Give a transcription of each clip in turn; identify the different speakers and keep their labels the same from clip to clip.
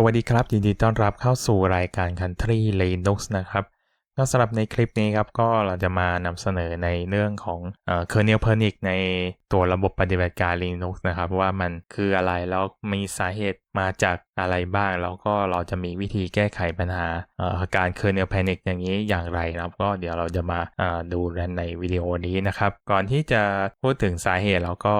Speaker 1: สวัสดีครับ ยินดีต้อนรับเข้าสู่รายการ Country Linux นะครับ ก็สำหรับในคลิปนี้ครับก็เราจะมานำเสนอในเรื่องของเอ่อ kernel panic ในตัวระบบปฏิบัติการ Linux นะครับว่ามันคืออะไรแล้วมีสาเหตุมาจากอะไรบ้าง แล้วก็เราจะมีวิธีแก้ไขปัญหาเอ่ออาการ kernel panic อย่างนี้อย่างไรนะครับ ก็เดี๋ยวเราจะมาอ่าดูกันในวิดีโอนี้นะครับ ก่อนที่จะพูดถึงสาเหตุแล้วก็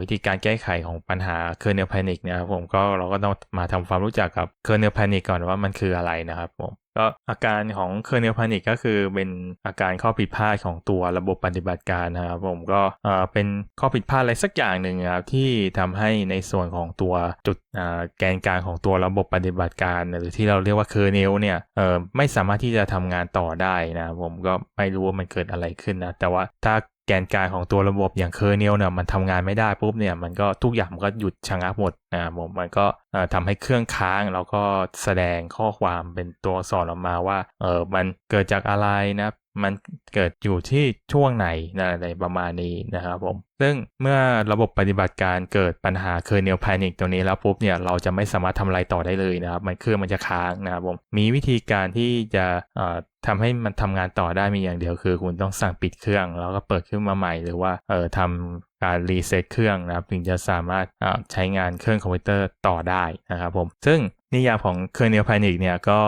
Speaker 1: วิธีการแก้ไขของปัญหา kernel panic นะครับผมก็เราก็ต้องมาทำความรู้จักกับ kernel panic ก่อนว่ามันคืออะไรนะครับผม ก็อาการของ kernel panic ก็คือเป็นอาการข้อผิดพลาดของตัวระบบปฏิบัติการนะครับผมก็เอ่อเป็นข้อผิดพลาดอะไรสักอย่างหนึ่งครับที่ทำให้ในส่วนของตัวจุดอ่าแกนกลางของตัวระบบปฏิบัติการ หรือที่เราเรียกว่า kernel เนี่ยเอ่อไม่สามารถที่จะทำงานต่อได้นะผมก็ไม่รู้ว่ามันเกิดอะไรขึ้นนะแต่ว่าถ้า แกนกลางของตัวระบบอย่างเคอร์เนลเนี่ยมันทำงานไม่ได้ปุ๊บเนี่ยมันก็ทุกอย่างมันก็หยุดชะงักหมดนะครับผมมันก็เอ่อทำให้เครื่องค้างแล้วก็แสดงข้อความเป็นตัวสอนออกมาว่าเออมันเกิดจากอะไรนะมันเกิดอยู่ที่ช่วงไหนนะอะไรประมาณนี้นะครับผม ซึ่งเมื่อระบบปฏิบัติการเกิดปัญหา kernel panic ตัวนี้แล้วปุ๊บเนี่ยเราจะไม่สามารถทำอะไรต่อได้เลยนะครับ มันเครื่องมันจะค้างนะครับผมมีวิธีการที่จะเอ่อทำให้มันทำงานต่อได้มีอย่างเดียวคือ คุณต้องสั่งปิดเครื่อง แล้วก็เปิดขึ้นมาใหม่ หรือว่าเออทำการรีเซ็ตเครื่องนะครับถึงจะสามารถอ่าใช้งานเครื่องคอมพิวเตอร์ต่อได้นะครับผมซึ่งนิยามของ kernel panic เนี่ยก็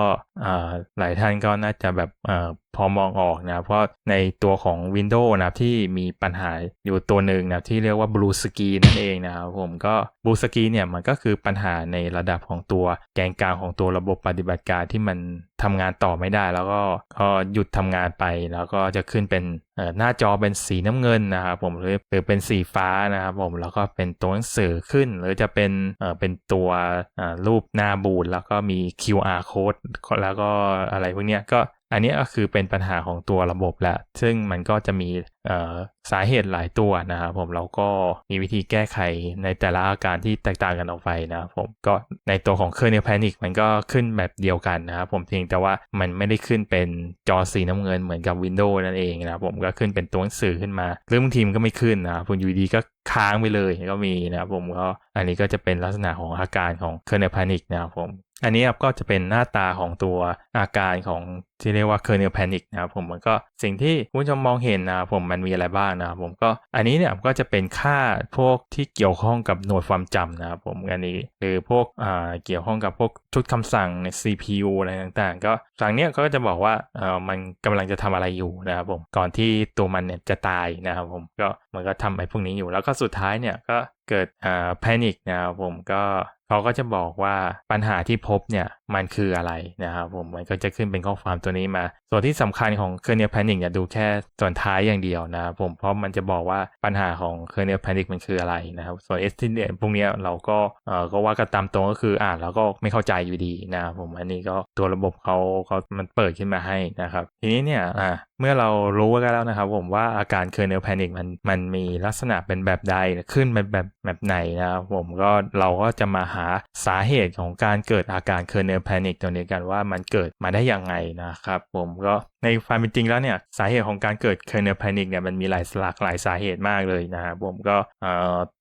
Speaker 1: อ่าหลายท่านก็น่าจะแบบเอ่อพอมองออกนะเพราะในตัวของ Windows นะครับที่มีปัญหาอยู่ตัวหนึ่งนะที่เรียกว่า Blue Screen นั่นเองนะครับผมก็ Blue Screen เนี่ยมันก็คือปัญหาในระดับของตัวแกนกลางของตัวระบบปฏิบัติการที่มันทำงานต่อไม่ได้ แล้วก็ก็หยุดทำงานไปแล้วก็จะขึ้นเป็นหน้าจอเป็นสีน้ำเงินนะครับผมหรือเป็นสีฟ้านะครับผมแล้วก็เป็นตัวหนังสือขึ้น หรือจะเป็นเป็นตัวรูปหน้าบูดแล้วก็มี QR code แล้วก็อะไรพวกเนี้ยก็ อันนี้ก็คือเป็นปัญหาของตัวระบบแล้ว ซึ่งมันก็จะมีสาเหตุหลายตัวนะครับผมเราก็มีวิธีแก้ไขในแต่ละอาการที่แตกต่างกันออกไปนะครับผมก็ในตัวของ kernel panic มันก็ขึ้นแบบเดียวกันนะครับผมเพียงแต่ว่ามันไม่ได้ขึ้นเป็นจอสีน้ำเงินเหมือนกับ Windows นั่นเองนะครับผมก็ขึ้นเป็นตัวหนังสือขึ้นมาหรือบางทีมก็ไม่ขึ้นนะครับผมอยู่ดีก็ ค้างไปเลยก็มีนะครับผมก็อันนี้ก็จะเป็นลักษณะของอาการของ kernel panic นะครับผมอันนี้ครับก็จะเป็นหน้าตาของตัวอาการของที่เรียกว่า kernel panic นะครับผมมันก็สิ่งที่คุณผู้ชมมองเห็นนะครับผมมันมีอะไรบ้างนะครับผมก็อันนี้เนี่ยก็จะเป็นค่าพวกที่เกี่ยวข้องกับหน่วยความจำนะครับผมอันนี้หรือพวกอ่าเกี่ยวข้องกับพวกชุดคำสั่งใน CPU อะไรต่างๆ ก็ฝั่งเนี้ยก็จะบอกว่าเออมันกำลังจะทำอะไรอยู่นะครับผมก่อนที่ตัวมันเนี่ยจะตายนะครับผมก็มันก็ทำไอ้พวกนี้อยู่แล้วก็สุดท้ายเนี่ยก็เกิดอ่าแพนิคนะครับผมก็เขาก็จะบอกว่าปัญหาที่พบเนี่ยมันคืออะไรนะครับผมมันก็จะขึ้นเป็นข้อความตัวนี้มา ส่วนที่สำคัญของ kernel panic เนี่ยดูแค่ส่วนท้ายอย่างเดียวนะผมเพราะมันจะบอกว่าปัญหาของ kernel panic มันคืออะไรนะครับ ส่วน estimate พวกนี้เราก็เอ่อก็ว่ากันตามตรงก็คืออ่านแล้วก็ไม่เข้าใจอยู่ดีนะผมอันนี้ก็ตัวระบบเขาเขามันเปิดขึ้นมาให้นะครับ ทีนี้เนี่ยอ่าเมื่อเรารู้กันแล้วนะครับ ผมว่าอาการ kernel panic มันมันมีลักษณะเป็นแบบใดขึ้นเป็นแบบแบบไหนนะครับผมก็เราก็จะมาหาสาเหตุของการเกิดอาการ kernel panic ตัวนี้กันว่ามันเกิดมาได้ยังไงนะครับผมก็ในความเป็นจริงแล้วเนี่ยสาเหตุของการเกิดเคอร์เนลแพนิกเนี่ยมันมีหลายหลากหลายสาเหตุมากเลยนะครับผมก็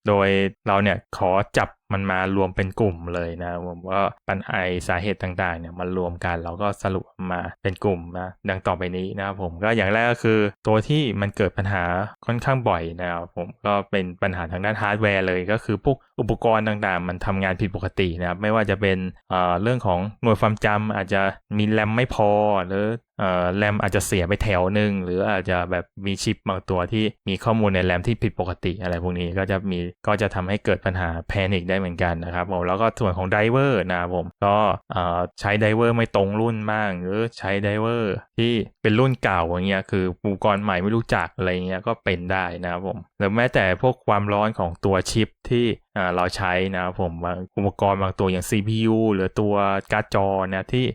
Speaker 1: โดยเราเนี่ยขอจับ มันมารวมเป็นกลุ่มเลยนะผมว่าปัญหาสาเหตุต่างๆเนี่ยมันรวมกันเราก็สรุปมาเป็นกลุ่มนะดังต่อไปนี้นะครับผมก็อย่างแรกก็คือตัวที่มันเกิดปัญหาค่อนข้างบ่อยนะครับผมก็เป็นปัญหาทางด้านฮาร์ดแวร์เลยก็คือพวกอุปกรณ์ต่างๆ มันทำงานผิดปกตินะครับไม่ว่าจะเป็นเอ่อเรื่องของหน่วยความจำอาจจะมีแรมไม่พอหรือเอ่อแรมอาจจะเสียไปแถวหนึ่งหรืออาจจะแบบมีชิปบางตัวที่มีข้อมูลในแรมที่ผิดปกติอะไรพวกนี้ก็จะมีก็จะทำให้เกิดปัญหาแพนิคได้เหมือนกันนะครับผมแล้วก็ส่วนของไดเวอร์นะครับผมก็ใช้ไดเวอร์ไม่ตรงรุ่นบ้างหรือใช้ไดเวอร์ที่เป็นรุ่นเก่าอย่างเงี้ยคืออุปกรณ์ใหม่ไม่รู้จักอะไรเงี้ยก็เป็นได้นะครับผมหรือแม้แต่พวกความร้อนของตัวชิปที่ เราใช้นะครับผมอุปกรณ์บางตัวอย่าง CPU หรือตัวการ์ดจอนะที่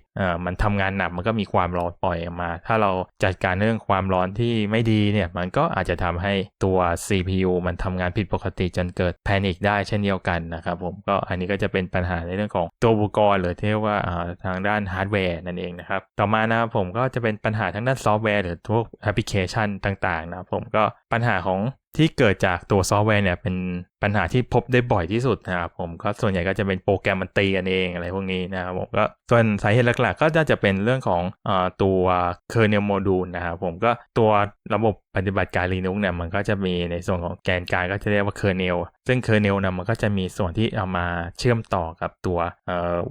Speaker 1: มันทำงานหนักมันก็มีความร้อนปล่อยออกมา ถ้าเราจัดการเรื่องความร้อนที่ไม่ดีเนี่ยมันก็อาจจะทำให้ตัว CPU มันทำงานผิดปกติจนเกิดแพนิคได้เช่นเดียวกันนะครับผมก็อันนี้ก็จะเป็นปัญหาในเรื่องของตัวอุปกรณ์หรือที่เรียกว่าทางด้านฮาร์ดแวร์นั่นเองนะครับต่อมานะครับผมก็จะเป็นปัญหาทางด้านซอฟต์แวร์หรือพวกแอปพลิเคชันต่างๆนะผมก็ปัญหาของ ที่เกิดจากตัวซอฟต์แวร์เนี่ยเป็นปัญหาที่พบได้บ่อยที่สุดนะครับผมก็ส่วนใหญ่ก็จะเป็นโปรแกรมมันตีกันเองอะไรพวกนี้นะครับผมก็ส่วนสาเหตุหลักๆ ก็น่าจะเป็นเรื่องของอตัว kernel module นะครับผมก็ตัวระบบปฏิบัติการ Linux เนี่ยมันก็จะมีในส่วนของแกนกลางก็จะเรียกว่า kernel ซึ่ง kernel นะมันก็จะมีส่วนที่เอามาเชื่อมต่อกับตัว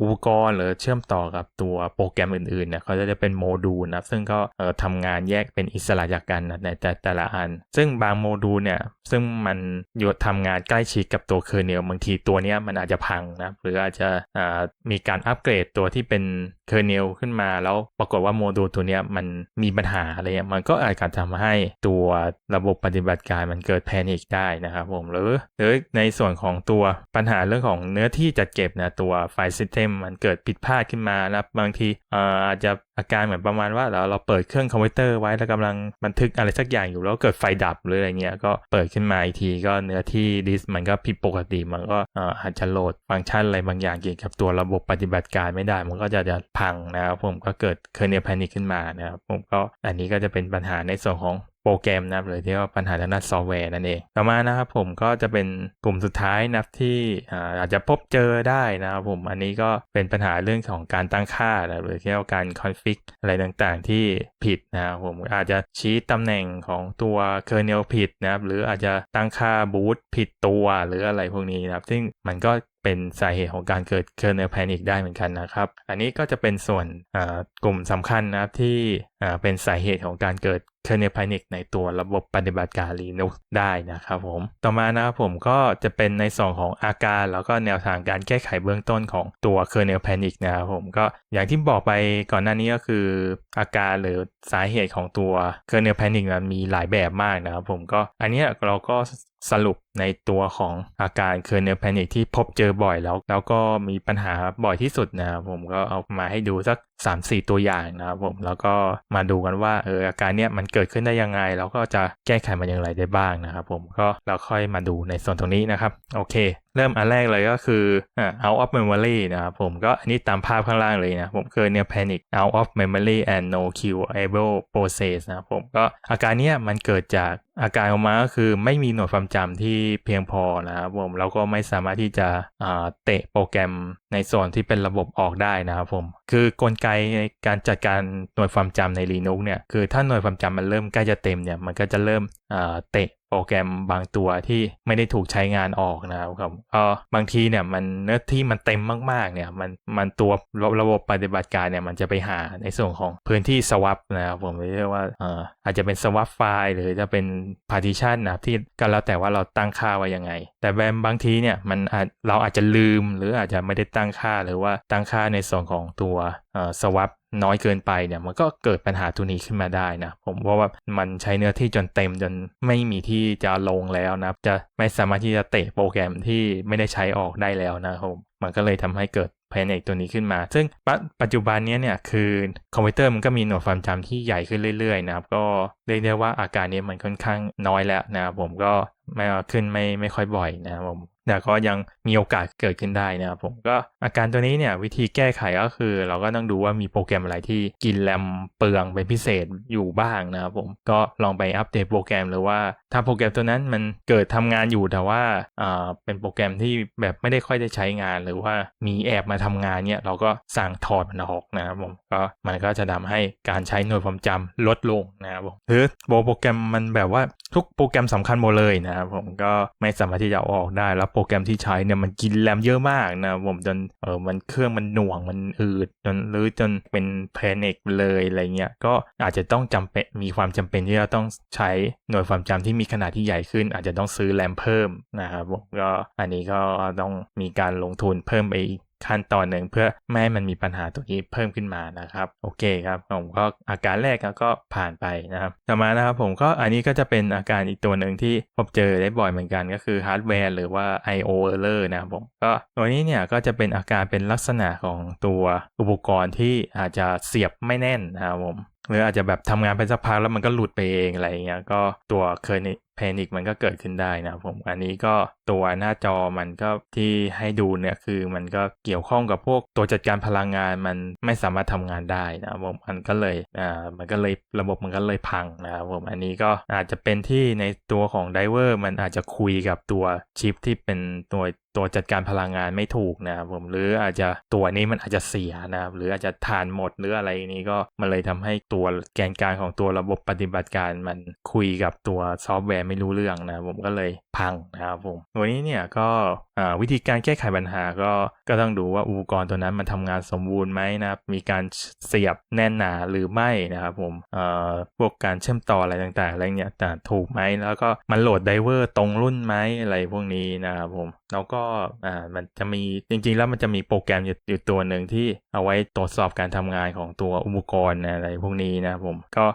Speaker 1: อุปกรณ์หรือเชื่อมต่อกับตัวโปรแกรมอื่นๆเนี่ยเขาจะเป็นโมดูลนะซึ่งก็ทำงานแยกเป็นอิสระจากกันนะในแต่แต่ละอัน ซึ่งบางโมดูลเนี่ยซึ่งมันอยู่ทำงานใกล้ชิดกับตัว kernel บางทีตัวเนี้ยมันอาจจะพังนะหรืออาจจะมีการอัปเกรดตัวที่เป็น kernel ขึ้นมา แล้วปรากฏว่าโมดูลตัวเนี้ยมันมีปัญหาอะไรเงี้ยมันก็อาจจะทำให้ตัวระบบปฏิบัติการมันเกิดแพนิคได้นะครับผมหรือหรือในส่วนของตัวปัญหาเรื่องของเนื้อที่จัดเก็บนะตัวไฟล์ซิสเต็มมันเกิดผิดพลาดขึ้นมาแล้วบางทีอาจจะอาการเหมือนประมาณว่าเราเราเปิดเครื่องคอมพิวเตอร์ไว้แล้วกำลังบันทึกอะไรสักอย่างอยู่แล้วเกิดไฟดับหรืออะไรเงี้ยก็เปิดขึ้นมาอีกทีก็เนื้อที่ดิสก์มันก็ผิดปกติมันก็อ่ออาจจะโหลดฟังก์ชันอะไรบางอย่างเกี่ยวกับตัวระบบปฏิบัติการไม่ได้ มันก็จะจะพังนะครับผมก็เกิดเคอร์เนลแพนิคขึ้นมานะครับผมก็อันนี้ก็จะเป็นปัญหาในส่วนของ โปรแกรมนะครับหรือที่ว่าปัญหาทางด้านซอฟต์แวร์นั่นเอง ต่อมานะครับผมก็จะเป็นกลุ่มสุดท้ายนะครับที่อาจจะพบเจอได้นะครับผมอันนี้ก็เป็นปัญหาเรื่องของการตั้งค่านะหรือที่เรียกว่าการคอนฟิกอะไรต่างๆ ที่ผิดนะครับผมอาจจะชี้ตำแหน่งของตัวเคอร์เนลผิดนะครับหรืออาจจะตั้งค่าบูตผิดตัวหรืออะไรพวกนี้นะครับ ซึ่งมันก็เป็นสาเหตุของการเกิด kernel panic ได้เหมือนกันนะครับ อันนี้ก็จะเป็นส่วนกลุ่มสำคัญนะครับที่เป็นสาเหตุของการเกิด kernel panic ในตัวระบบปฏิบัติการ Linux ได้นะครับผม ต่อมานะครับผมก็จะเป็นในส่วนของอาการ แล้วก็แนวทางการแก้ไขเบื้องต้นของตัว kernel panic นะครับผมก็อย่างที่บอกไปก่อนหน้านี้ก็คืออาการหรือสาเหตุของตัว kernel panic มันมีหลายแบบมากนะครับผมก็อันนี้เราก็ สรุปในตัวของอาการเคอร์เนลแพนิกที่พบเจอบ่อยแล้ว แล้วก็มีปัญหาบ่อยที่สุดนะครับผมก็เอามาให้ดูสัก 3-4 ตัวอย่างนะครับผมแล้วก็มาดูกันว่าเอออาการเนี้ยมันเกิดขึ้นได้ยังไง แล้วก็จะแก้ไขมันอย่างไรได้บ้างนะครับผมก็เราค่อยมาดูในส่วนตรงนี้นะครับ โอเค เริ่มอันแรกเลยก็คืออ่า out of memory นะครับผมก็อันนี้ตามภาพข้างล่างเลยนะ ผมเคือเนี่ย panic out of memory and no queueable process นะครับผมก็อาการเนี้ยมันเกิดจากอาการออกมาก็คือไม่มีหน่วยความจำที่เพียงพอนะครับผมแล้วก็ไม่สามารถที่จะเตะโปรแกรมในส่วนที่เป็นระบบออกได้นะครับผม คือกลไกในการจัดการหน่วยความจำใน Linux เนี่ยคือถ้าหน่วยความจำมันเริ่มใกล้จะเต็มเนี่ยมันก็จะเริ่มเตะ โปรแกรมบางตัวที่ไม่ได้ถูกใช้งานออกนะครับก็บางทีเนี่ยมันเนื้อที่มันเต็มมากๆเนี่ยมันมันตัวระบบปฏิบัติการเนี่ยมันจะไปหาในส่วนของพื้นที่สวับนะครับผมเรียกว่าอ่าจจะเป็นสวับไฟล์หรือจะเป็น partition นะที่ก็แล้วแต่ว่าเราตั้งค่าไว้ยังไง แต่แบบบางทีเนี่ยมันเราอาจจะลืมหรืออาจจะไม่ได้ตั้งค่าหรือว่าตั้งค่าในส่วนของตัว สวับน้อยเกินไปเนี่ยมันก็เกิดปัญหาตัวนี้ขึ้นมาได้นะ ผมว่าว่ามันใช้เนื้อที่จนเต็มจนไม่มีที่จะลงแล้วนะ จะไม่สามารถที่จะเตะโปรแกรมที่ไม่ได้ใช้ออกได้แล้วนะครับมันก็เลยทำให้เกิดแพนิคตัวนี้ขึ้นมา ซึ่งปัจจุบันนี้เนี่ยคือคอมพิวเตอร์มันก็มีหน่วยความจำที่ใหญ่ขึ้นเรื่อยๆนะครับก็เรียกได้ว่าอาการนี้มันค่อนข้างน้อยแล้วนะครับผมก็ไม่ขึ้นไม่ไม่ค่อยบ่อยนะครับผมแต่ก็ยัง มีโอกาสเกิดขึ้นได้นะครับผมก็อาการตัวนี้เนี่ยวิธีแก้ไขก็คือ เราก็ต้องดูว่ามีโปรแกรมอะไรที่กินแรมเปลืองเป็นพิเศษอยู่บ้างนะครับผมก็ลองไปอัปเดตโปรแกรมหรือว่าถ้าโปรแกรมตัวนั้นมันเกิดทำงานอยู่แต่ว่าอ่าเป็นโปรแกรมที่แบบไม่ได้ค่อยได้ใช้งาน หรือว่ามีแอบมาทำงานเนี่ยเราก็สั่งถอดมันออกนะครับผมก็มันก็จะทำให้การใช้หน่วยความจำลดลงนะครับผมหรือโปรแกรมมันแบบว่าทุกโปรแกรมสำคัญหมดเลยนะครับผมก็ไม่สามารถที่จะเอาออกได้แล้วโปรแกรมที่ใช้เนี่ยมันกินแรมเยอะมากนะผมจนเออมันเครื่องมันหน่วงมันอืดจนหรือจนเป็นแพนิกเลยอะไรเงี้ยก็อาจจะต้องจำเป็นมีความจำเป็นที่จะต้องใช้หน่วยความจำที่มีขนาดที่ใหญ่ขึ้น อาจจะต้องซื้อแรมเพิ่มนะครับผมก็อันนี้ก็ต้องมีการลงทุนเพิ่มไป ขั้นตอนหนึ่งเพื่อไม่ให้มันมีปัญหาตรงนี้เพิ่มขึ้นมานะครับ โอเคครับผมก็อาการแรกก็ผ่านไปนะครับต่อมานะครับผมก็อันนี้ก็จะเป็นอาการอีกตัวหนึ่งที่พบเจอได้บ่อยเหมือนกันก็คือฮาร์ดแวร์หรือว่า I/O error นะครับผมก็ตัวนี้เนี่ยก็จะเป็นอาการเป็นลักษณะของตัวอุปกรณ์ที่อาจจะเสียบไม่แน่นนะครับผม หรืออาจจะแบบทำงานไปสักพักแล้วมันก็หลุดไปเองอะไรเงี้ยก็ตัวเคยแพนิคมันก็เกิดขึ้นได้นะผมอันนี้ก็ตัวหน้าจอมันก็ที่ให้ดูเนี่ยคือมันก็เกี่ยวข้องกับพวกตัวจัดการพลังงานมันไม่สามารถทำงานได้นะผมมันก็เลยอ่ามันก็เลยระบบมันก็เลยพังนะครับผมอันนี้ก็อาจจะเป็นที่ในตัวของไดเวอร์มันอาจจะคุยกับตัวชิปที่เป็นตัว ตัวจัดการพลังงานไม่ถูกนะครับผมหรืออาจจะตัวนี้มันอาจจะเสียนะครับหรืออาจจะทานหมดหรืออะไรนี้ก็มันเลยทำให้ตัวแกนกลางของตัวระบบปฏิบัติการมันคุยกับตัวซอฟต์แวร์ไม่รู้เรื่องนะผมก็เลยพังนะครับผมวันนี้เนี่ยก็วิธีการแก้ไขปัญหาก็ก็ต้องดูว่าอุปกรณ์ตัวนั้นมันทำงานสมบูรณ์ไหมนะครับมีการเสียบแน่นหนาหรือไม่นะครับผมพวกการเชื่อมต่ออะไรต่างๆอะไรเงี้ยแต่ถูกไหมแล้วก็มันโหลดไดเวอร์ตรงรุ่นไหมอะไรพวกนี้นะครับผมแล้วก็อ่ามันจะมีจริง ๆ แล้วมันจะมีโปรแกรมอยู่ตัวหนึ่งที่เอาไว้ตรวจสอบการทำงานของตัวอุปกรณ์อะไรพวกนี้นะผมก็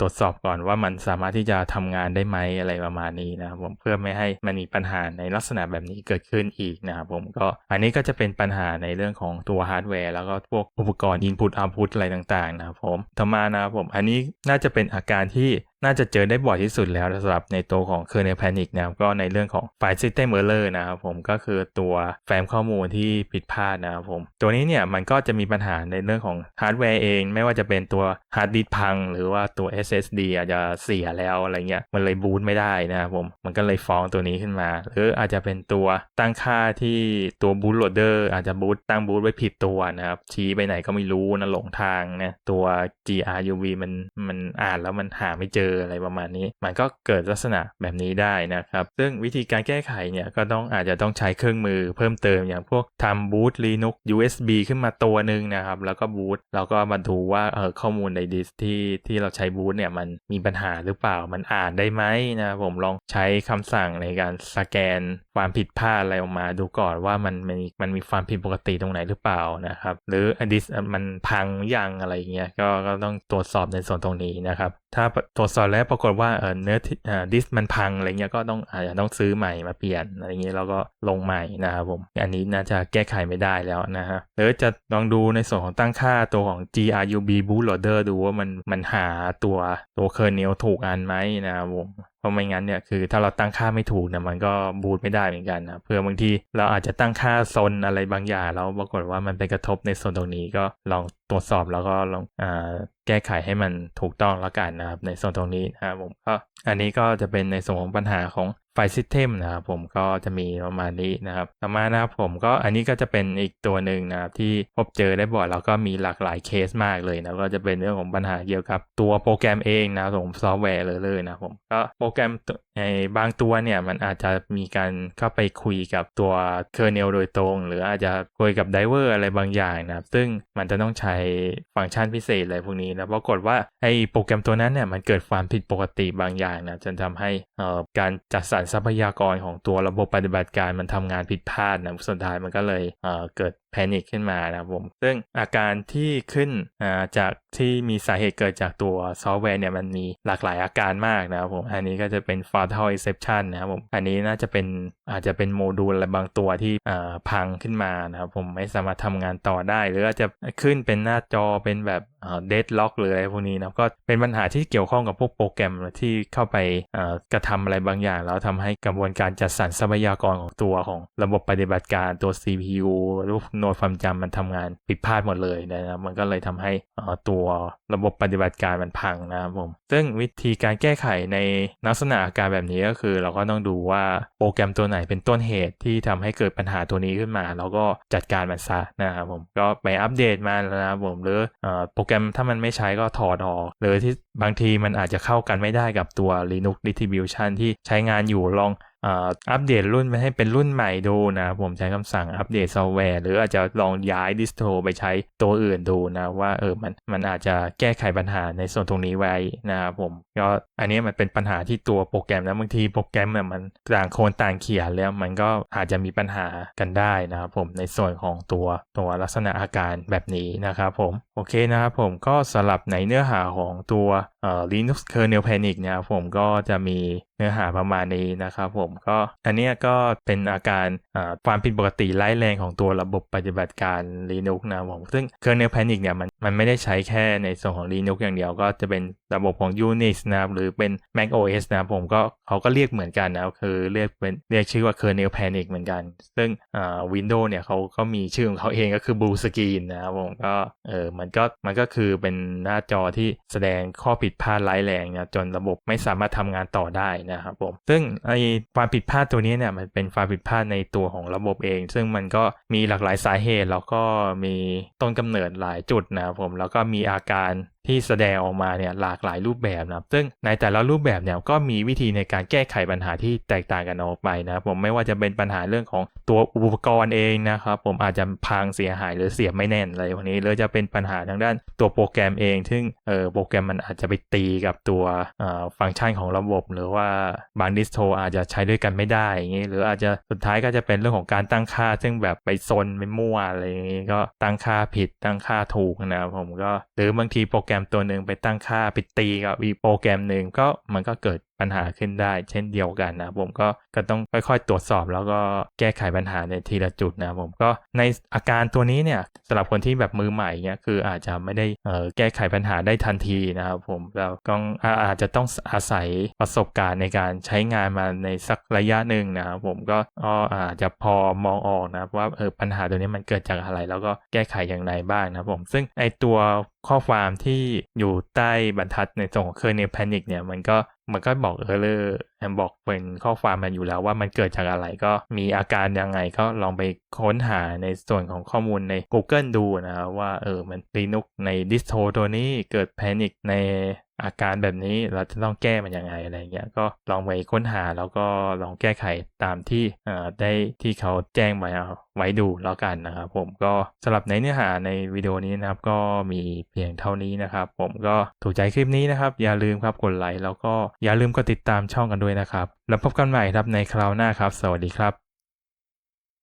Speaker 1: ตรวจสอบก่อนว่ามันสามารถที่จะทำงานได้ไหมอะไรประมาณนี้นะครับผมเพื่อไม่ให้มันมีปัญหาในลักษณะแบบนี้เกิดขึ้นอีกนะครับผมก็อันนี้ก็จะเป็นปัญหาในเรื่องของตัวฮาร์ดแวร์แล้วก็พวกอุปกรณ์ Input Output อะไรต่างๆนะครับผมต่อมานะครับผมอันนี้น่าจะเป็นอาการที่ น่าจะเจอได้บ่อยที่สุดแล้วสำหรับในตัวของ kernel panic นะครับก็ในเรื่องของ file system error นะครับผมก็คือตัวแฟ้มข้อมูลที่ผิดพลาดนะครับผม ตัวนี้เนี่ยมันก็จะมีปัญหาในเรื่องของฮาร์ดแวร์เอง ไม่ว่าจะเป็นตัวฮาร์ดดิสพัง หรือว่าตัว SSD อาจจะเสียแล้วอะไรเงี้ยมันเลยบูตไม่ได้นะครับผมมันก็เลยฟ้องตัวนี้ขึ้นมา หรืออาจจะเป็นตัวตั้งค่าที่ตัวบูตโหลดเดอร์อาจจะบูตตั้งบูตไว้ผิดตัวนะครับชี้ไปไหนก็ไม่รู้นะหลงทางนะตัว GRUV มันมันอ่านแล้วมันหาไม่เจออะไรประมาณนี้ มันก็เกิดลักษณะแบบนี้ได้นะครับ ซึ่งวิธีการแก้ไขเนี่ยก็ต้องอาจจะต้องใช้เครื่องมือเพิ่มเติมอย่างพวกทำบูต Linux USB ขึ้นมาตัวหนึ่งนะครับ แล้วก็บูตแล้วก็มาดูว่าเออข้อมูลในดิสที่ที่เราใช้บูตเนี่ยมันมีปัญหาหรือเปล่ามันอ่านได้ไหมนะผมลองใช้คำสั่งในการสแกนความผิดพลาดอะไรออกมาดูก่อนว่ามันมันมันมีความผิดปกติตรงไหนหรือเปล่านะครับ หรือดิสมันพังยังอะไรเงี้ยก็ก็ต้องตรวจสอบในส่วนตรงนี้นะครับ ถ้าตรวจสอบแล้วปรากฏว่าเออเนื้อดิสมันพังอะไรเงี้ยก็ต้องอาจจะต้องซื้อใหม่มาเปลี่ยนอะไรเงี้ยแล้วก็ลงใหม่นะครับผม อันนี้น่าจะแก้ไขไม่ได้แล้วนะฮะหรือจะลองดูในส่วนของตั้งค่าตัวของ grub bootloader ดูว่ามันมันหาตัวตัวเคอร์เนลถูกอันไหมนะครับผม เพราะไม่งั้นเนี่ยคือถ้าเราตั้งค่าไม่ถูกเนี่ยมันก็บูตไม่ได้เหมือนกันนะเพื่อบางทีเราอาจจะตั้งค่าโซนอะไรบางอย่างแล้วปรากฏว่ามันไปกระทบในโซนตรงนี้ก็ลองตรวจสอบแล้วก็ลองอ่าแก้ไขให้มันถูกต้องแล้วกันนะครับในโซนตรงนี้นะครับผมก็อันนี้ก็จะเป็นในส่วนของปัญหาของ ไฟซิสเต็มนะครับผมก็จะมีประมาณนี้นะครับต่อมานะครับผมก็อันนี้ก็จะเป็นอีกตัวหนึ่งนะครับที่พบเจอได้บ่อยแล้วก็มีหลากหลายเคสมากเลยนะก็จะเป็นเรื่องของปัญหาเกี่ยวกับตัวโปรแกรมเองนะผมซอฟต์แวร์เลยเลยนะผมก็โปรแกรมในบางตัวเนี่ยมันอาจจะมีการเข้าไปคุยกับตัวเคอร์เนลโดยตรง หรืออาจจะคุยกับไดเวอร์อะไรบางอย่างนะครับซึ่งมันจะต้องใช้ฟังก์ชันพิเศษอะไรพวกนี้แล้วปรากฏว่าไอ้โปรแกรมตัวนั้นเนี่ยมันเกิดความผิดปกติบางอย่างนะจนทำให้การจัดสรรทรัพยากรของตัวระบบปฏิบัติการมันทำงานผิดพลาดนะสุดท้ายมันก็เลยเเกิดแพนิคขึ้นมานะครับผม ซึ่งอาการที่ขึ้นจากที่มีสาเหตุเกิดจากตัวซอฟต์แวร์เนี่ยมันมีหลากหลายอาการมากนะครับผม อันนี้ก็จะเป็น fatal exception นะครับผม อันนี้น่าจะเป็นอาจจะเป็นโมดูลอะไรบางตัวที่พังขึ้นมานะครับผมไม่สามารถทำงานต่อได้ หรืออาจจะขึ้นเป็นหน้าจอเป็นแบบเดดล็อกหรืออะไรพวกนี้นะก็เป็นปัญหาที่เกี่ยวข้องกับพวกโปรแกรมที่เข้าไปกระทำอะไรบางอย่าง แล้วทำให้กระบวนการจัดสรรทรัพยากรของตัวของระบบปฏิบัติการตัว CPU หรือโนดความจำมันทำงานผิดพลาดหมดเลยนะครับ มันก็เลยทำให้ตัวระบบปฏิบัติการมันพังนะครับผม ซึ่งวิธีการแก้ไขในลักษณะอาการแบบนี้ก็คือ เราก็ต้องดูว่าโปรแกรมตัวไหนเป็นต้นเหตุที่ทำให้เกิดปัญหาตัวนี้ขึ้นมา แล้วก็จัดการมันซะนะครับผม ก็ไปอัปเดตมาแล้วนะครับผม หรือโปรแกรมถ้ามันไม่ใช้ก็ถอดออกหรือที่บางทีมันอาจจะเข้ากันไม่ได้กับตัว Linux Distribution ที่ใช้งานอยู่ลอง อัปเดตรุ่นไปให้เป็นรุ่นใหม่ดูนะผมใช้คำสั่งอัปเดตซอฟต์แวร์หรืออาจจะลองย้ายดิสโทรไปใช้ตัวอื่นดูนะว่าเออมันมันอาจจะแก้ไขปัญหาในส่วนตรงนี้ไว้นะครับผมก็อันนี้มันเป็นปัญหาที่ตัวโปรแกรมแล้วบางทีโปรแกรมเนี่ยมันต่างโคนต่างเขียนแล้วมันก็อาจจะมีปัญหากันได้นะครับผมในส่วนของตัวตัวลักษณะอาการแบบนี้นะครับผม โอเคนะครับผมก็สำหรับในเนื้อหาของตัวเอ่อ Linux kernel panic เนะครับผมก็จะมีเนื้อหาประมาณนี้นะครับผมก็อันนี้ก็เป็นอาการอ่าความผิดปกติร้ายแรงของตัวระบบปฏิบัติการ Linux นะผมซึ่ง kernel panic เนี่ยมันมันไม่ได้ใช้แค่ในส่วนของ Linux อย่างเดียวก็จะเป็นระบบของ Unix นะครับหรือเป็น Mac OS นะผมก็เขาก็เรียกเหมือนกันนะคือเรียกเป็นเรียกชื่อว่า kernel panic เหมือนกัน ซึ่งอ่า Windows เนี่ยเขาก็มีชื่อของเขาเองก็คือ blue screen นะครับผมก็เออมันก็มันก็คือเป็นหน้าจอที่แสดงข้อผิดพลาดร้ายแรงนะจนระบบไม่สามารถทำงานต่อได้นะครับผมซึ่งไอความผิดพลาดตัวนี้เนี่ยมันเป็นความผิดพลาดในตัวของระบบเอง ซึ่งมันก็มีหลากหลายสาเหตุแล้วก็มีต้นกำเนิดหลายจุดนะครับผมแล้วก็มีอาการที่แสดงออกมาเนี่ยหลากหลายรูปแบบนะครับ ซึ่งในแต่ละรูปแบบเนี่ยก็มีวิธีในการแก้ไขปัญหาที่แตกต่างกันออกไปนะครับผมไม่ว่าจะเป็นปัญหาเรื่องของตัวอุปกรณ์เองนะครับผมอาจจะพังเสียหายหรือเสียบไม่แน่นอะไรพวกนี้หรือจะเป็นปัญหาทางด้านตัวโปรแกรมเอง ซึ่งเออโปรแกรมมันอาจจะไปตีกับตัวเอ่อฟังก์ชันของระบบ หรือว่าบางดิสโทอาจจะใช้ด้วยกันไม่ได้อย่างนี้หรืออาจจะสุดท้ายก็จะเป็นเรื่องของการตั้งค่า ซึ่งแบบไปซนไปมั่วอะไรอย่างนี้ก็ตั้งค่าผิดตั้งค่าถูกนะครับผมก็หรือบางทีโปรแกรมตัวหนึ่งไปตั้งค่าไปตีกับอีกโปรแกรมหนึ่งก็มันก็เกิด ปัญหาขึ้นได้ เช่นเดียวกันนะครับผมก็ก็ต้องค่อยๆ ตรวจสอบแล้วก็แก้ไขปัญหาในทีละจุดนะครับผมก็ในอาการตัวนี้เนี่ยสำหรับคนที่แบบมือใหม่เนี่ยคืออาจจะไม่ได้แก้ไขปัญหาได้ทันทีนะครับผมเราก็อาอาจจะต้องอาศัยประสบการณ์ในการใช้งานมาในสักระยะหนึ่งนะครับผมก็ก็อาจจะพอมองออกนะว่าเออปัญหาตัวนี้มันเกิดจากอะไร แล้วก็แก้ไขอย่างไรบ้างนะครับผม ซึ่งไอตัวข้อความที่อยู่ใต้บรรทัดในส่วนของ kernel panic เนี่ยมันก็ มันก็บอกเออเลยบอกเป็นข้อความมันอยู่แล้วว่ามันเกิดจากอะไรก็มีอาการยังไงก็ลองไปค้นหาในส่วนของข้อมูลใน Google ดูนะครับว่าเออมัน Linux ในดิสโทตัวนี้เกิดแพนิกใน อาการแบบนี้เราจะต้องแก้มันยังไงอะไรเงี้ยก็ลองไปค้นหาแล้วก็ลองแก้ไขตามที่ได้ที่เขาแจ้งไว้เอาไว้ดูแล้วกันนะครับผมก็สำหรับในเนื้อหาในวิดีโอนี้นะครับ ก็มีเพียงเท่านี้นะครับ ผมก็ถูกใจคลิปนี้นะครับ อย่าลืมครับกดไลค์แล้วก็อย่าลืมกดติดตามช่องกันด้วยนะครับ แล้วพบกันใหม่ครับในคราวหน้าครับ สวัสดีครับ